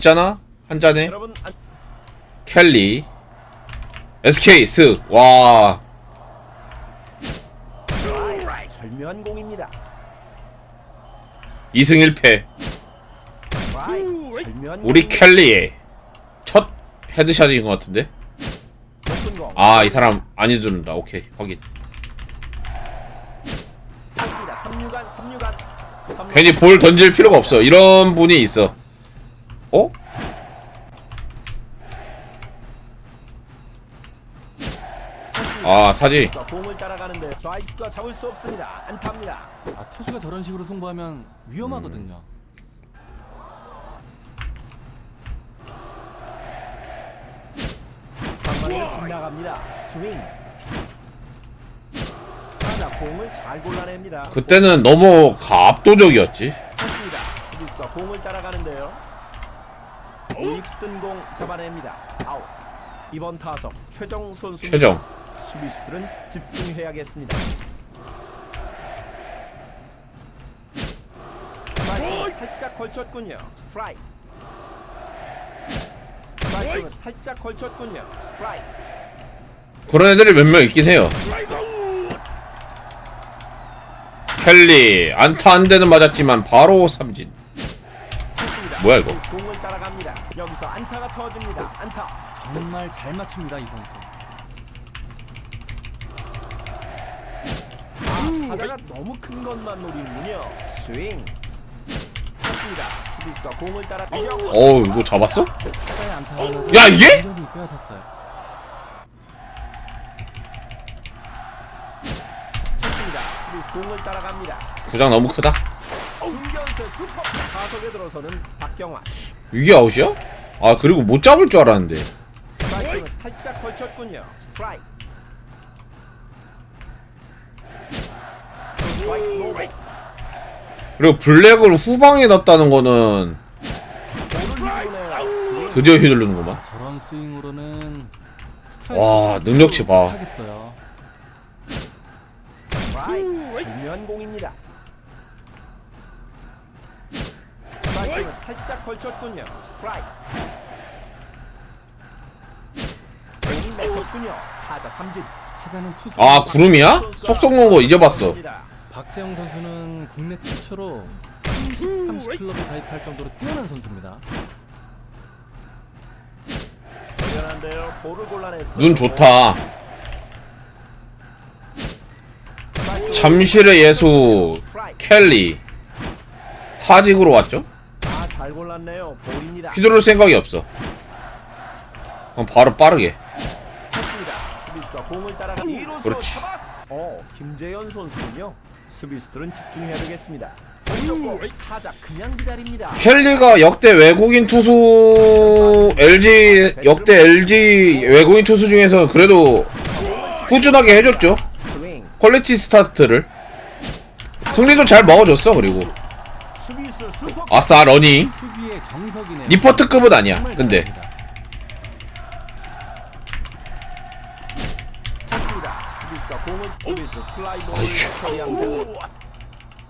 있잖아 한 잔에 여러분 안... 켈리 SK 쓱와 절묘한 공입니다. 2승 1패 절묘한 우리 공입니다. 켈리의 첫 헤드샷인 것 같은데 높은 공. 아 이 사람 안 해주는다 오케이 확인. 3루간 3루간. 3루간. 괜히 볼 던질 필요가 없어 이런 분이 있어 어? 아 사지 공을 따라가는데 좌익수가 잡을 수 없습니다. 안타입니다. 아 투수가 저런 식으로 승부하면 위험하거든요. 방망이를 빗나갑니다. 스윙. 타자 공을 잘 골라냅니다. 그때는 너무 압도적이었지 좋습니다. 수비수가 공을 따라가는데요. 우익 뜬공 잡아냅니다. 아웃. 이번 타석 최정 선수. 최정 수비수들은 집중해야겠습니다. 살짝 걸쳤군요. 스트라이크. 스트라이크는 살짝 걸쳤군요. 스트라이크. 그런 애들이 몇 명 있긴 해요 켈리 안타 한 대는 맞았지만 바로 삼진. 뭐야, 이거? 여기서 안타가 터집니다. 안타. 정말 잘 맞춥니다 이 선수. 아, 타자가 너무 큰 것만 노리는군요. 스윙. 좋습니다. 수비수가 공을 따라 어우 이거 잡았어? 타자의 안타를 야, 이게? 완전히 빼앗았어요. 수비수 공을 따라갑니다. 구장 너무 크다 중견수 슈퍼 타석에 들어서는 박경환. 이게 아웃이야? 아 그리고 못 잡을 줄 알았는데 살짝 걸쳤군요. 스트라이크. 스트라이크 노볼. 그리고 블랙을 후방에 넣었다는 거는. 드디어 휘두르는구만 저런 스윙으로는 와, 능력치 봐. 하겠어요. 스트라이크. 중요한 공입니다. 스트라이크는 살짝 걸쳤군요. 스트라이크. 공이 맺혔군요. 타자 삼진. 타자는 투수. 아 구름이야? 속속 놓은 거 이제 봤어 박재영 선수는 국내 최초로 30, 30 클럽에 가입할 정도로 뛰어난 선수입니다. 대단한데요. 볼을 골라냈어요. 눈 좋다 잠실의 예수 켈리 사직으로 왔죠? 아, 잘 골랐네요. 볼입니다. 휘두를 생각이 없어 그럼 바로 빠르게 습니다 수비수가 공을 따라가 이루수 그렇지. 어, 김재현 선수군요. 수비수들은 집중해야 되겠습니다. 타자 그냥 기다립니다. 켈리가 역대 외국인 투수 LG 역대 LG 외국인 투수 중에서 그래도 꾸준하게 해줬죠 스윙. 퀄리티 스타트를 승리도 잘 먹어줬어 그리고 수비수 슈퍼. 아싸 러닝 정석이네요. 리포트급은 아니야 정말 근데 잘합니다.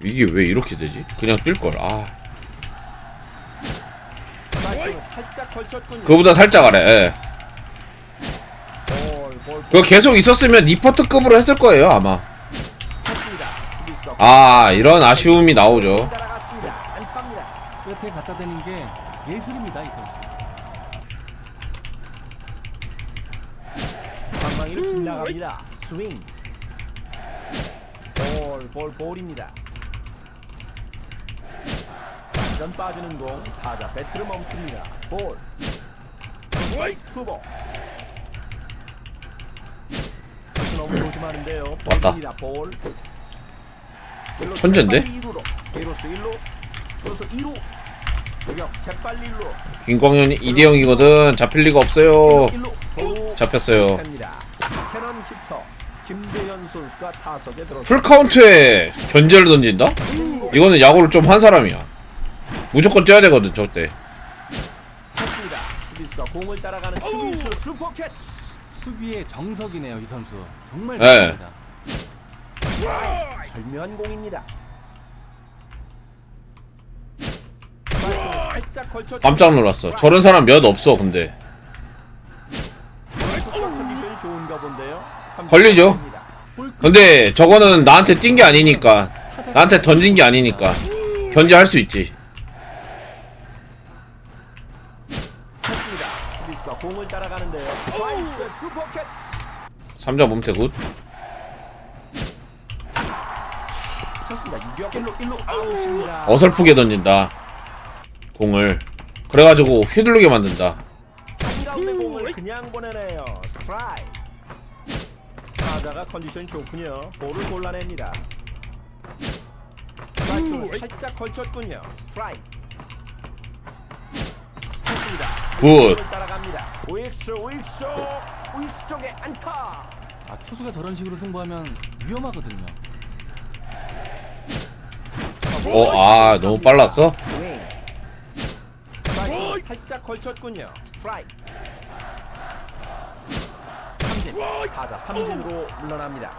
이게 왜 이렇게 되지? 그냥 뛸걸 아 스트라이크는 살짝 걸쳤군요. 그거보다 살짝 아래 예. 볼, 볼, 그거 계속 있었으면 리포트급으로 했을 거예요 아마 습니다 수비수가 아 이런 아쉬움이 나오죠. 끝에 갖다 대는 게 예술입니다 이 선수. 방망이를 빗나갑니다. 스윙. 볼, 볼, 볼입니다. 완전 빠지는 공. 타자 배트를 멈춥니다. 볼. 투보. 너무 조심하는데요. 왔다. 볼입니다. 볼. 천재인데? 재빨리 1루로. 1루수 1루. 1루수 2루. 유격 재빨리 1루. 김광현이 이대형이거든 잡힐 리가 없어요 1루. 도루. 잡혔어요 됩니다. 캐논 히터 김대현 선수가 타석에 들어. 풀카운트에 견제를 던진다? 이거는 야구를 좀 한 사람이야 무조건 뛰어야 되거든 저때 습니다 수비수가 공을 따라가는 수비수 슈퍼 캐치. 수비의 정석이네요 이 선수. 정말 네. 잘합니다. 절묘한 공입니다. 스트라이크는 살짝 걸쳐 깜짝 놀랐어. 저런 사람 몇 없어 근데. 걸리죠. 근데 저거는 나한테 뛴 게 아니니까 나한테 던진 게 아니니까 견제할 수 있지. 쳤습니다. 수비수가 공을 따라가는데요. 나이스 슈퍼 캐치. 3점 몸태 굿. 쳤습니다. 유격 1루 1루 아웃입니다. 어설프게 던진다. 공을. 그래가지고 휘둘르게 만든다. 한가운데 공을 그냥 보내네요. 스트라이크. 타자가 컨디션 좋군요. 볼을 골라냅니다. 스트라이크 살짝 걸쳤군요. 스트라이크. 굿. 공을 따라갑니다. 우익수 우익수 우익수 쪽에 안타. 아 투수가 저런 식으로 승부하면 위험하거든요. 어, 아, 너무 빨랐어? 살짝 걸쳤군요. 스트라이크. 삼진. 타자 삼진으로 물러납니다.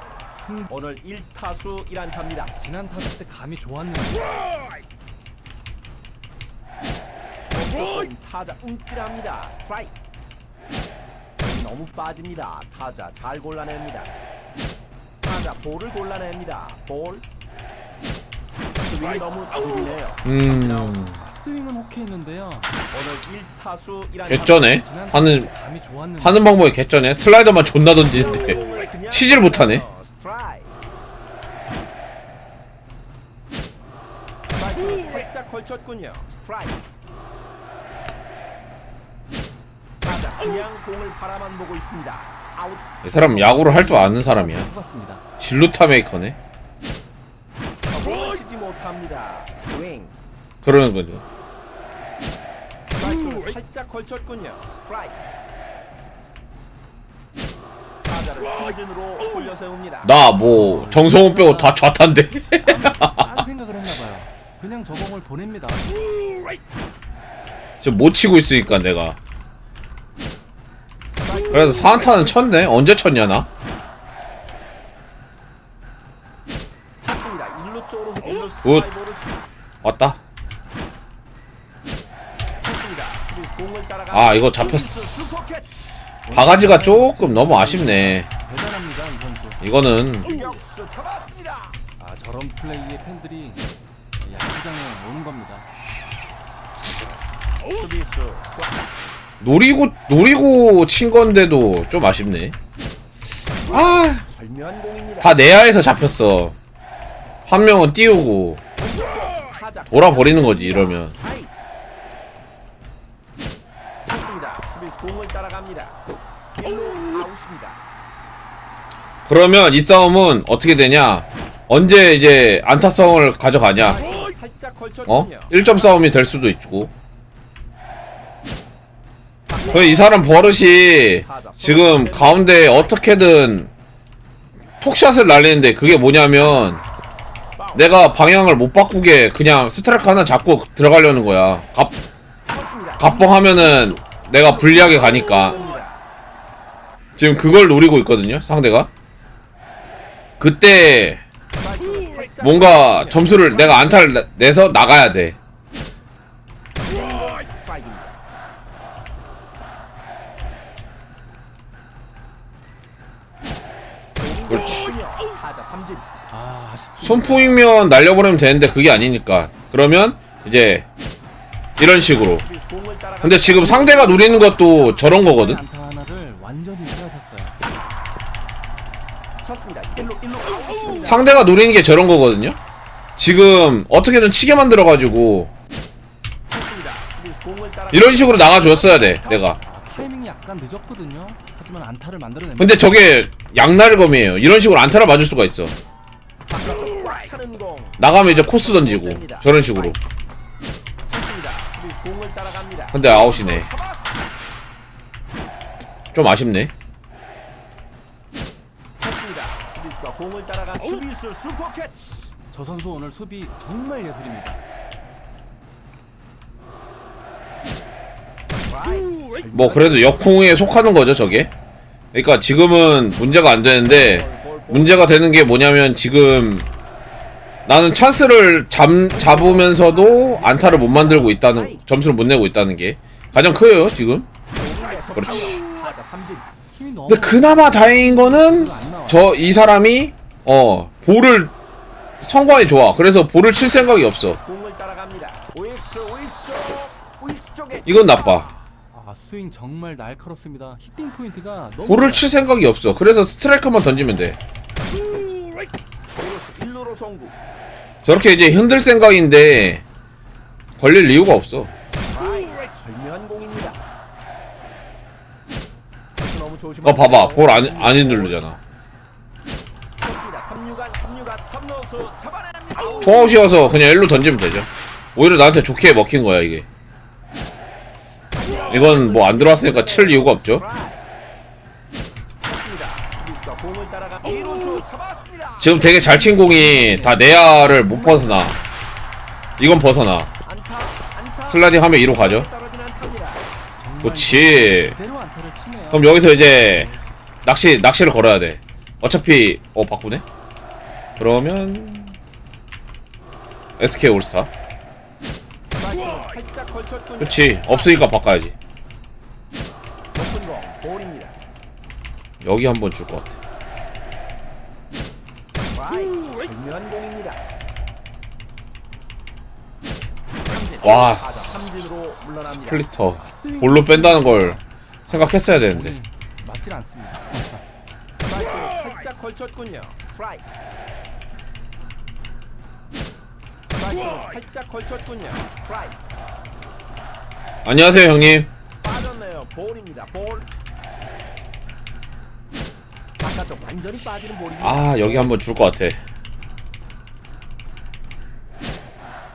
승 오늘 1타수 1안타입니다. 지난 타석 때 감이 좋았는데 조금 타자 움찔합니다. 스트라이크. 너무 빠집니다. 타자 잘 골라냅니다. 타자 볼을 골라냅니다. 볼. 스윙이 너무 느리네요. 음. 스윙은 오케이했는데요. 오늘 1타수 1안타. 개쩌네. 하는 때 감이 좋았는데 하는 방법이 개쩌네. 슬라이더만 존나 던지는데 치질 못하네. 스트라이크. 스트라이크 살짝 걸쳤군요. 스트라이크. 그냥 공을 바라만 보고 있습니다. 아웃. 이 사람 야구를 할 줄 아는 사람이야. 해봤습니다. 진루타 메이커네. 공을 치지 못합니다. 그러는 거죠. 스트라이크 살짝 걸쳤군요. 스트라이크. 타자를 삼진으로 돌려 세웁니다. 나 뭐 정성훈 빼고 다 좌탄데. 딴 생각을 했나봐요. 그냥 저 공을 보냅니다. 지금 못 치고 있으니까 내가. 그래서 사안타는 쳤네. 언제 쳤냐 나? 쳤습니다. 일루 쪽으로 일루 굿. 스트라이크를 왔다. 아, 이거 잡혔어. 바가지가 조금 너무 아쉽네. 대단합니다 이 선수. 이거는 잡았습니다. 아 저런 플레이에 팬들이 야구장에 오는 겁니다. 수비수 노리고 노리고 친 건데도 좀 아쉽네. 아, 절묘한 공입니다. 다 내야에서 잡혔어. 한 명은 띄우고 타자 돌아버리는 거지 이러면. 그러면 이 싸움은 어떻게 되냐? 언제 이제 안타성을 가져가냐? 어? 걸쳤군요. 1점 싸움이 될 수도 있고. 그이 사람 버릇이 지금 가운데 어떻게든 톡샷을 날리는데 그게 뭐냐면 내가 방향을 못 바꾸게 그냥 스트라이크 하나 잡고 들어가려는 거야. 갑, 쳤습니다. 갑봉 하면은 내가 불리하게 가니까. 지금 그걸 노리고 있거든요, 상대가. 그때 뭔가. 점수를 내가 안타를 내- 내서 나가야 돼. 그렇지. 순풍이면 날려버리면 되는데 그게 아니니까. 그러면 이제 이런 식으로. 근데 지금 상대가 노리는 것도 저런 거거든. 쳤습니다. 상대가 노리는 게 저런 거거든요. 지금 어떻게든 치게 만들어 가지고 공을 따라가. 이런 식으로 나가 줬어야 돼. 내가. 아, 타이밍이 약간 늦었거든요. 하지만 안타를 만들어냅니다. 근데 저게 양날검이에요. 이런 식으로 안타를 맞을 수가 있어. 나가면 이제 코스 던지고 저런 식으로. 따라갑니다. 근데 아웃이네. 좀 아쉽네. 공을 따라간 수비수 슈퍼 캐치. 저 선수 오늘 수비 정말 예술입니다. 뭐 그래도 역풍에 속하는 거죠 저게. 그러니까 지금은 문제가 안 되는데 문제가 되는 게 뭐냐면 지금 나는 찬스를 잡, 잡으면서도 안타를 못 만들고 있다는 점수를 못 내고 있다는 게 가장 커요 지금. 그렇지. 근데 그나마 다행인 거는 저 이 사람이 어 볼을 성과에 좋아. 그래서 볼을 칠 생각이 없어. 공을 따라갑니다. 쪽에 이건 나빠. 아 스윙 정말 날카롭습니다. 히팅 포인트가 너무 볼을 칠 생각이 없어. 그래서 스트라이크만 던지면 돼. 이루수 일루로 송구. 저렇게 이제 흔들 생각인데 걸릴 이유가 없어. 어 봐봐 볼안 안 흔들리잖아. 3루간 3루간 3루수 잡아냅니다. 투아웃이어서 그냥 일로 던지면 되죠. 오히려 나한테 좋게 먹힌 거야 이게. 이건 뭐 안 들어왔으니까 칠 이유가 없죠. 지금 되게 잘 친 공이 다 내야를 못 벗어나. 이건 벗어나. 슬라이딩 하면 2로 가죠. 그렇지. 그럼 여기서 이제 낚시 낚시를 걸어야 돼. 어차피 어 바꾸네. 그러면 SK 올스타. 그렇지. 없으니까 바꿔야지. 여기 한번 줄 것 같아. 와, 스-. 스플리터 볼로 뺀다는 걸 생각했어야 되는데. 공이 맞질 않습니다. 살짝 걸쳤군요. 스트라이크. 살짝 걸쳤군요. 스트라이크. 안녕하세요 형님. 빠졌네요. 볼입니다. 볼. 바깥쪽 완전히 빠지는 볼입니다. 아 여기 한번 줄 것 같아.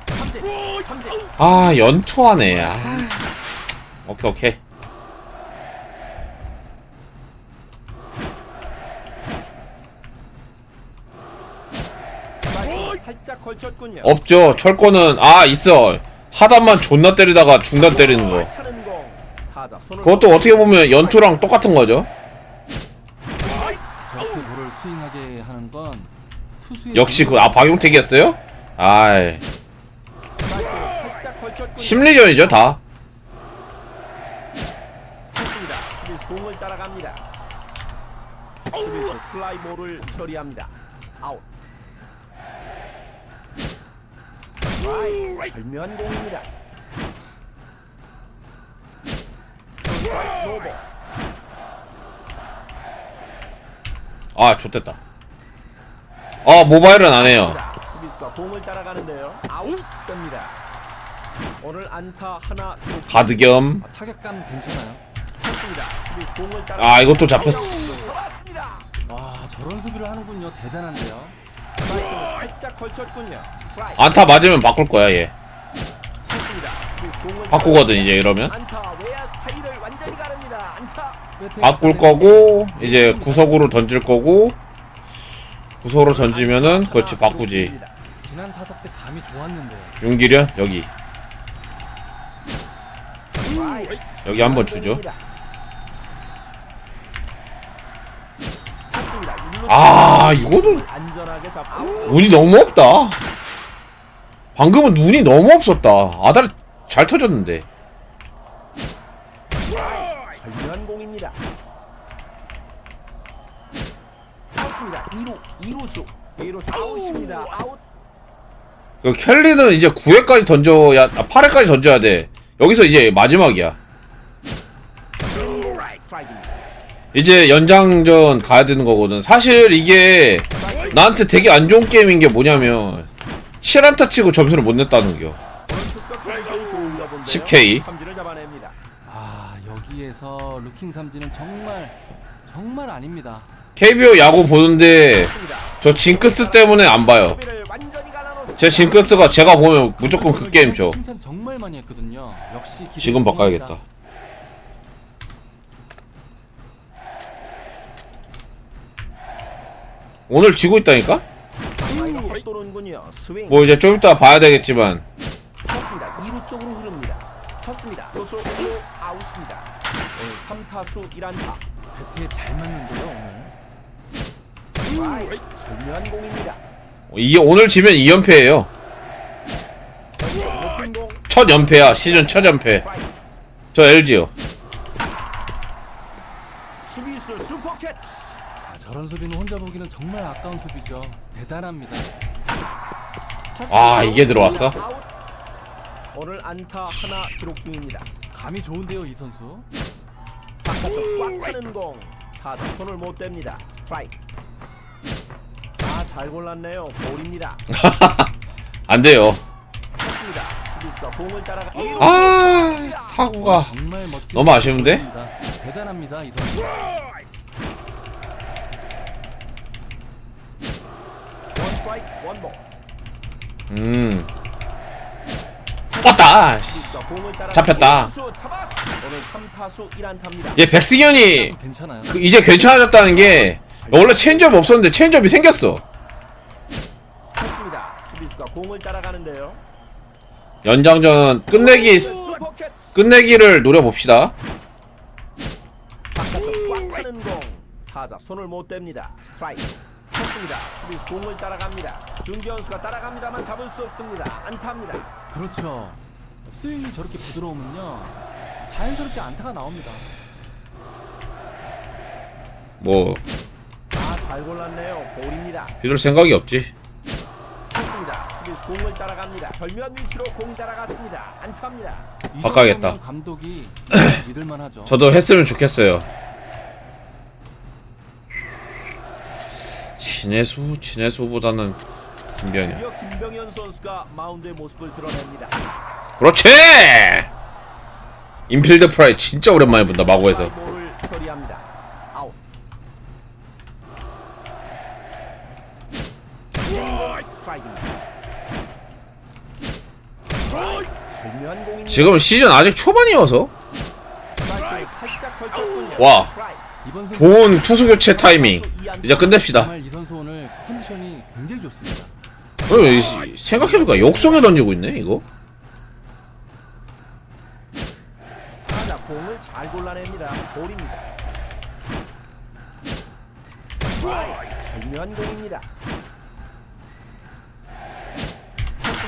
삼진. 삼진. 아 연투하네. 아. 오케이 오케이. 걸쳤군요. 없죠. 철거는 아 있어. 하단만 존나 때리다가 중단 때리는 거. 차는 공. 타자 손을 그것도 어떻게 보면 연투랑 똑같은 거죠. 저렇게 볼을 스윙하게 하는 건 투수의 역시 그 아 박용택이었어요? 아이 스트라이크로 살짝 걸쳤군요. 심리전이죠 다. 좋습니다. 수비수 공을 따라갑니다. 수비수 플라이볼을 처리합니다. 아웃. 공입니다. 스트라이크 노볼. 아 좋됐다. 아 모바일은 안 해요. 수비수가 공을 따라가는데요. 아웃 됩니다. 오늘 안타 하나 가드겸. 아, 타격감 괜찮아요. 좋습니다. 수비수 공을 따라 아 이것도 잡혔어. 와 저런 수비를 하는군요. 대단한데요. 스트라이크로 살짝 걸쳤군요. 스트라이크. 안타 맞으면 바꿀 거야 얘. 좋습니다. 공을 바꾸거든 이제 이러면. 안타 외야 사이를 완전히 가릅니다. 안타. 바꿀 거고 이제 구석으로 던질 거고 구석으로 던지면은 그렇지 바꾸지. 지난 타석 때 감이 좋았는데 윤기련 여기 여기 한번 주죠. 아 이거는 운이 너무 없다. 방금은 눈이 너무 없었다. 아다리 잘 터졌는데. 절묘한 공입니다. 아웃입니다. 2루 2루수 2루수 아웃입니다. 아웃. 그 켈리는 이제 9회까지 던져야 아, 8회까지 던져야 돼. 여기서 이제 마지막이야. 이제 연장전 가야 되는 거거든. 사실 이게 나한테 되게 안 좋은 게임인 게 뭐냐면 7안타 치고 점수를 못 냈다는 겨. 네, 10K. 삼진을 잡아냅니다. 아 여기에서 루킹 삼진은 정말 정말 아닙니다. KBO 야구 보는데 저 징크스 때문에 안 봐요. 제 징크스가 제가 보면 무조건 그 게임 기대 지금 바꿔야겠다. 중입니다. 오늘 지고 있다니까? 스윙. 뭐 이제 좀 이따 봐야 되겠지만 쳤습니다. 2루 쪽으로 흐릅니다. 쳤습니다. 투수 1루 아웃입니다. 오늘 3타수 1안타. 배트에 잘 맞는데요 오늘. 절묘한 공입니다. 이 오늘 지면 2연패예요. 높은 공 첫 연패야. 시즌 첫 연패. 스트라이크. 저 LG요. 저런 수비는 혼자 보기는 정말 아까운 수비죠. 대단합니다. 아, 이게 들어왔어? 오늘 안타 하나 기록 중입니다. 감이 좋은데요, 이 선수. 바깥쪽 꽉 차는 공. 타자 손을 못 댑니다. 스트라이크. 아 잘 골랐네요. 볼입니다. 안 돼요. 쳤습니다. 수비수가 공을 따라가. 아, 타구가. 정말 멋진 너무 아쉬운데? 선수입니다. 대단합니다, 이 선수. 원 스트라이크 원 볼. 음. 왔다. 잡혔다. 수비수 잡았. 오늘 3타수 1안타입니다. 얘 백승현이 괜찮아요. 그 이제 괜찮아졌다는 게 원래 체인지업 없었는데 체인지업이 생겼어. 연장전 끝내기. 끝내기를 노려봅시다. 손을 못 댑니다. 스트라이크. 쳤습니다. 수비수 공을 따라갑니다. 중기현수가 따라갑니다만 잡을 수 없습니다. 안타입니다. 그렇죠. 스윙이 저렇게 부드러우면요. 자연스럽게 안타가 나옵니다. 뭐 아 잘 골랐네요. 볼입니다. 휘둘 생각이 없지. 쳤습니다. 수비수 공을 따라갑니다. 절묘한 위치로 공 따라갔습니다. 안타입니다. 이 바꿔야겠다. 감독이 믿을만하죠. 저도 했으면 좋겠어요. 진해수 진해수보다는 김병현. 드디어 김병현 선수가 마운드의 모습을 드러냅니다. 그렇지. 인필드 프라이 진짜 오랜만에 본다 마고에서. 볼을 처리합니다. 아웃. 스트라이크입니다. 절묘한 공입니다. 지금 시즌 아직 초반이어서 스트라이크를 살짝 걸쳤군요. 와. 스트라이크. 이번 선수 좋은 투수 교체 타이밍. 이제 끝냅시다. 정말 이 선수 오늘 컨디션이 굉장히 좋습니다. 생각해보니까 역속에 던지고 있네 이거. 타자 공을 잘 골라냅니다. 볼입니다. 스트라이크. 절묘한 공입니다.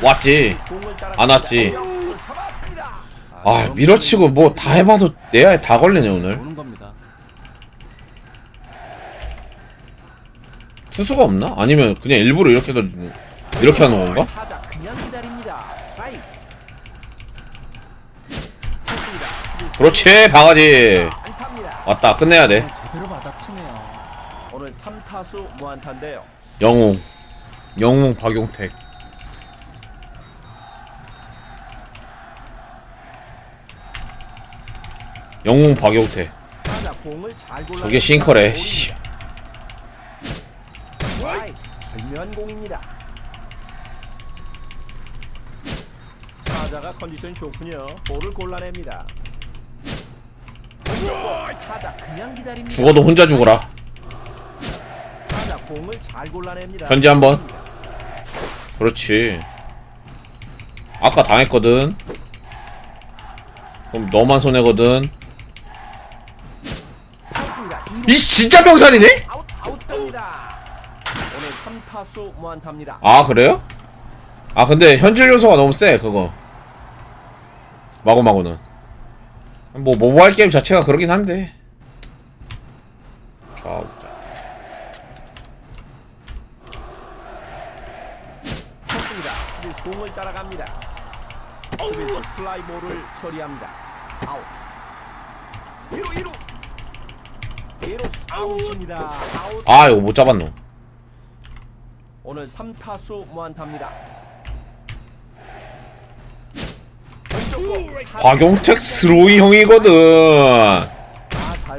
왔지. 공을 안 왔지. 따라갑니다. 잡았습니다. 아 밀어치고 뭐 다 해봐도 내야에 다 걸리네 오늘. 오는 겁니다. 투수가 없나? 아니면 그냥 일부러 이렇게 던 이렇게 하는 건가? 그렇지. 안타입니다. 왔다 끝내야 돼. 제대로 받아치네요. 오늘 3타수 무안타인데요. 영웅 영웅 박용택. 영웅 박용택. 타자 공을 잘 골라. 저게 싱커래. 씨. 절묘한 공입니다. 타자가 컨디션 좋군요. 볼을 골라냅니다. 타자 그냥 기다립니다. 죽어도 혼자 죽어라. 타자 공을 잘 골라냅니다. 현지 한번. 그렇지. 아까 당했거든. 그럼 너만 손해거든. 이 진짜 병살이네? 아웃 아웃됩니다. 오늘 3타수 무안타입니다. 아 그래요? 아 근데 현질 요소가 너무 세 그거. 마구마구는. 뭐 모바일 게임 자체가 그러긴 한데. 좌우자. 쳤습니다. 수비수 공을 따라갑니다. 수비수 플라이볼을 처리합니다. 아웃. 1루 1루. 1루 아웃입니다. 아웃. 아 이거 못 잡았노. 오늘 3타수 무안타입니다. 박용택 스로이 형이거든.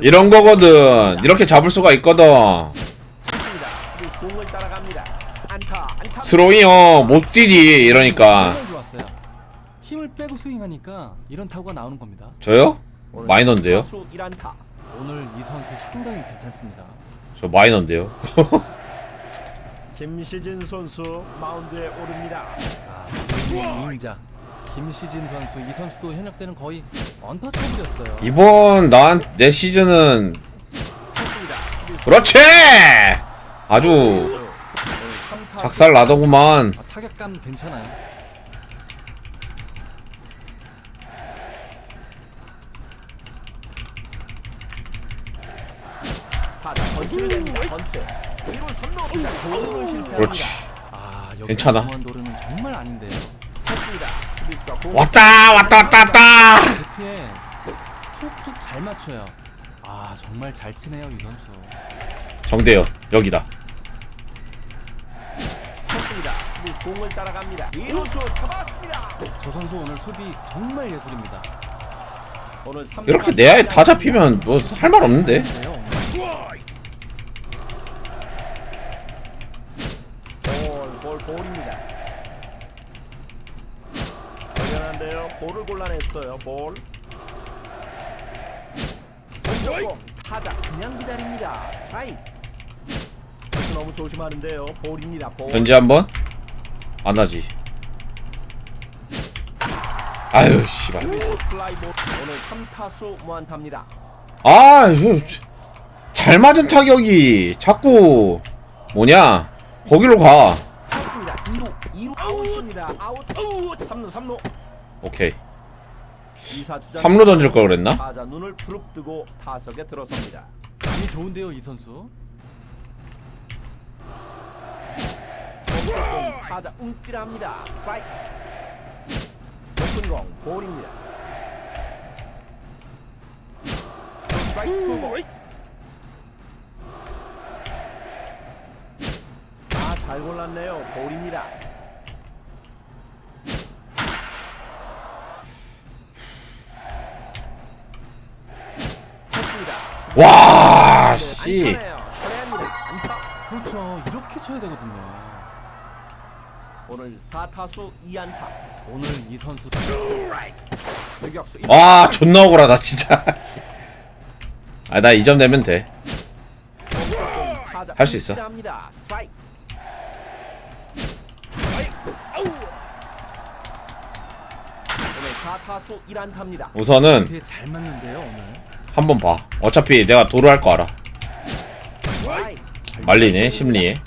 이런 거거든. 이렇게 잡을 수가 있거든. 스로이 형못 뛰지 이러니까. 힘을 빼고 스윙하니까 이런 타구가 나오는 겁니다. 저요? 마이너인데요? 수 1안타. 오늘 이 선수 상당히 괜찮습니다. 저 마이너인데요. 김시진 선수 마운드에 오릅니다. 아, 이인자 김시진 선수 이 선수도 현역 때는 거의 언터처블이었어요. 이번 난 내 시즌은 그렇지. 아주 오늘 3타수 작살 나더구만 아, 타격감 괜찮아요. 타자 번트를 냅니다. 번트. 1루 3루입니다. 공을 실패합니다. 그렇지 아, 여기 괜찮아. 정말 아닌데요. 왔다 왔다 왔다 왔다 배트에 툭툭 잘 맞춰요. 아, 정말 잘 치네요, 이 선수. 정대현 여기다 쳤습니다. 공을 따라갑니다. 2루수 잡았습니다. 저 선수 오늘 수비 정말 예술입니다. 오늘 3 이렇게 내야에 다 잡히면 뭐 할 말 없는데 네요, 볼, 볼입니다. 골라냈어요. 볼. 타자 그냥 기다립니다. 스트라이크. 너무 조심하는데요. 볼입니다. 볼. 견제 한번 안 하지 아유 씨발 플라이 볼. 오늘 3타수 무안타입니다. 아, 잘 맞은 타격이 자꾸 뭐냐 거기로 가. 쳤습니다. 2루, 2루 아웃입니다. 아웃. 3루, 3루. 오케이. 2사 주자. 3루 던질 걸 그랬나? 타자 눈을 부릅뜨고 타석에 들어섭니다. 감이 좋은데요, 이 선수. 공격공 타자 움찔합니다. 스트라이크. 높은 공 볼입니다. 스트라이크 투 볼. 아, 잘 골랐네요. 볼입니다. 쳤습니다. 와, 씨. 그렇죠. 이렇게 쳐야 되거든요. 오늘 4타수 2안타. 오늘 이 선수 유격수 와, 존나 억울하다 진짜. 아, 나이점 내면 돼. 할수 있어. 합니다. 스트라이크. 오늘 4타수 1안타입니다. 우선은 뒤에 잘 맞는데요, 오늘. 한번 봐. 어차피 내가 도루 할거 알아. 말리네 심리에.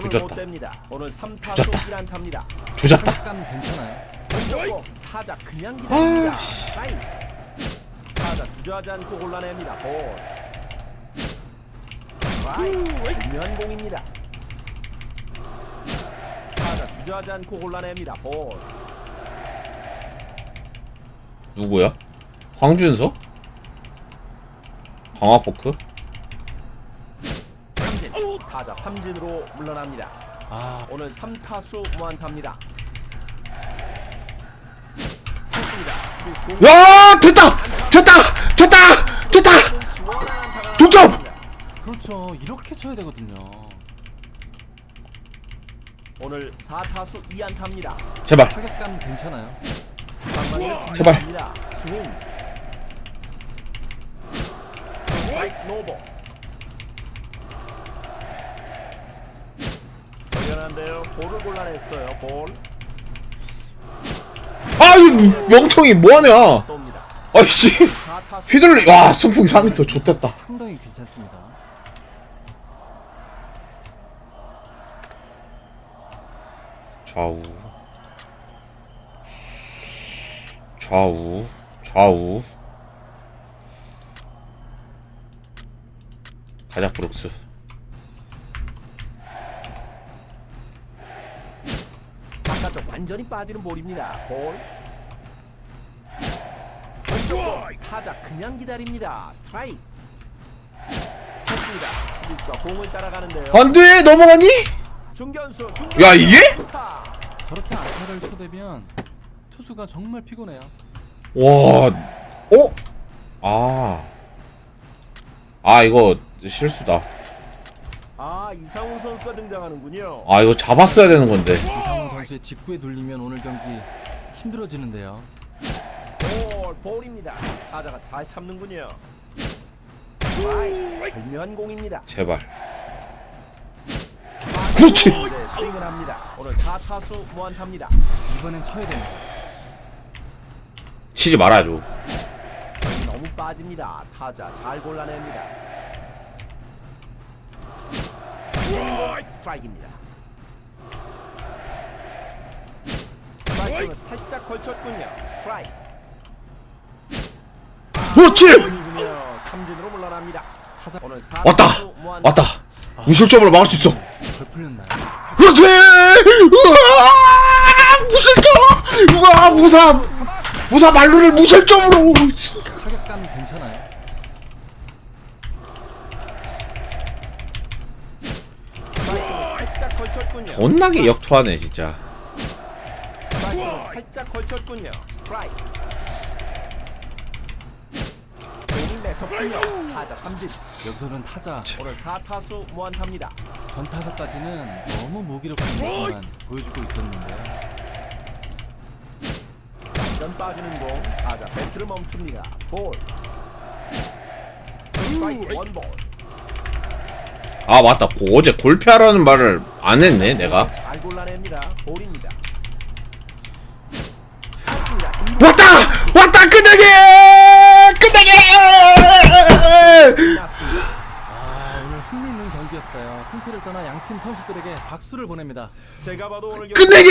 조졌다. 못 댑니다. 오늘 3타수 조졌다. 1안타입니다. 조졌다. 기다립니다. 아, 씨. 주저하지 않고 골라냅니다. 중요한 공입니다. 주저하지 않고 골라냅니다. 볼. 누구야? 황준서? 강화포크? 삼진. 타자 삼진으로 물러납니다. 아, 오늘 3타수 무안타입니다. 야, 됐다, 됐다, 됐다, 됐다. 동점! 그렇죠. 이렇게 쳐야 되거든요. 오늘 4타수 2안타입니다. 제발. 타격감 괜찮아요. 제발. 스윙. 스트라이크 노보. 대단한데요. 볼을 골라냈어요. 볼. 아, 이 명청이 뭐하냐? 또입니다. 아이씨. 4타수 휘둘리. 와, 순풍 3m 좋댔다. 상당히 괜찮습니다. 좌우. 좌우. 좌우. 가자, 브룩스. 바깥쪽 완전히 빠지는 볼입니다. 볼. 타자 그냥 기다립니다. 스트라이크. 쳤습니다. 수비수가 공을 따라가는데요. 안 돼! 넘어가니? 중견수. 야, 이게? 타. 저렇게 안타를 쳐대면 투수가 정말 피곤해요. 와, 어? 아. 아, 이거 실수다. 아 이상훈 선수가 등장하는군요. 아, 이거 잡았어야 되는 건데. 이상훈 선수의 직구에 눌리면 오늘 경기 힘들어지는데요. 볼 볼입니다. 타자가 잘 참는군요. 절묘한 공입니다. 제발. 그렇지! 네, 스윙을 합니다. 오늘 4타수 무안타입니다. 이번엔 쳐야 됩니다. 치지 말아줘. 너무 빠집니다. 타자 잘 골라냅니다. 스트라이크입니다. 스트라이크는 살짝 걸쳤군요. 스트라이크. 그렇지. 삼진으로 물러납니다. 타자 오늘 사 왔다 타수 왔다 무실점으로 막을 수 있어 덜 풀렸나요? 그렇지 무실점 우와 무사 무사 말루를 무실점으로 타격감 괜찮아요. 스트라이크는 살짝 걸쳤군요. 존나게 역투하네 진짜 살짝 걸쳤군요. 스트라이크. 공이 매섭군요. 타자 삼진. 여기서는 타자 오늘 4타수 무안타입니다. 전 타석까지는 너무 무기력한 모습만 보여주고 있었는데요. 전 빠지는 공 타자 배트를 멈춥니다. 볼. 스트라이크 원볼. 아 맞다 고- 어제 골패하라는 말을 안 했네 내가 잘 골라냅니다. 볼입니다. 맞습니다. 왔다 왔다. 아 오늘 승패를 떠나 양팀 선수들에게 박수를 보냅니다. 제가 봐도 오늘 끝내기